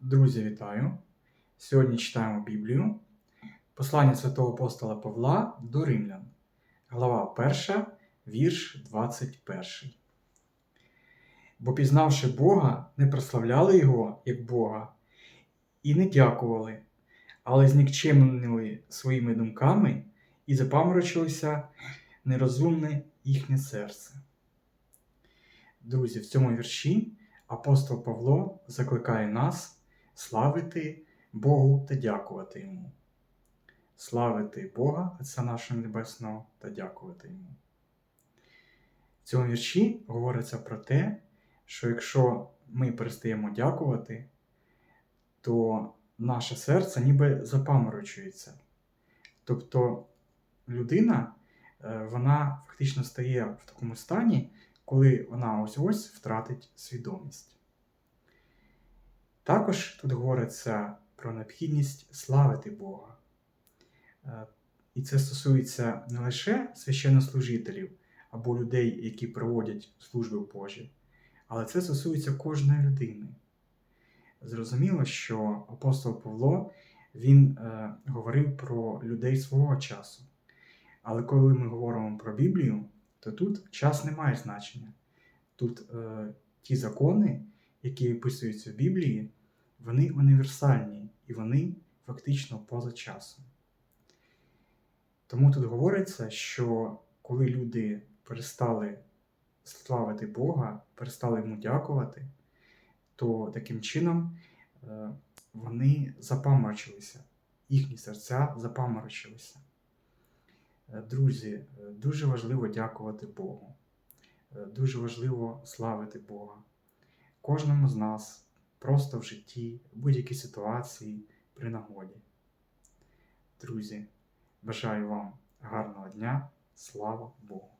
Друзі, вітаю! Сьогодні читаємо Біблію. Послання святого апостола Павла до Римлян, глава 1, вірш 21. Бо пізнавши Бога, не прославляли Його як Бога і не дякували, але знікчемнили своїми думками і запаморочилося нерозумне їхнє серце. Друзі, в цьому вірші апостол Павло закликає нас славити Богу та дякувати Йому. Славити Бога, Отця нашого Небесного, та дякувати Йому. В цьому вірші говориться про те, що якщо ми перестаємо дякувати, то наше серце ніби запаморочується. Тобто людина, е, вона фактично стає в такому стані, коли вона ось ось втратить свідомість. Також тут говориться про необхідність славити Бога. Е, І це стосується не лише священнослужителів або людей, які проводять служби Божі, але це стосується кожної людини. Зрозуміло, що апостол Павло він е, говорив про людей свого часу. Але коли ми говоримо про Біблію, то тут час не має значення. Тут е, ті закони, які описуються в Біблії, вони універсальні і вони фактично поза часом. Тому тут говориться, що коли люди перестали славити Бога, перестали йому дякувати, то таким чином е, вони запаморочилися, їхні серця запаморочилися. Е, Друзі, е, дуже важливо дякувати Богу. Дуже важливо славити Бога. Кожному з нас просто в житті, в будь-якій ситуації, при нагоді. Друзі, бажаю вам гарного дня. Слава Богу!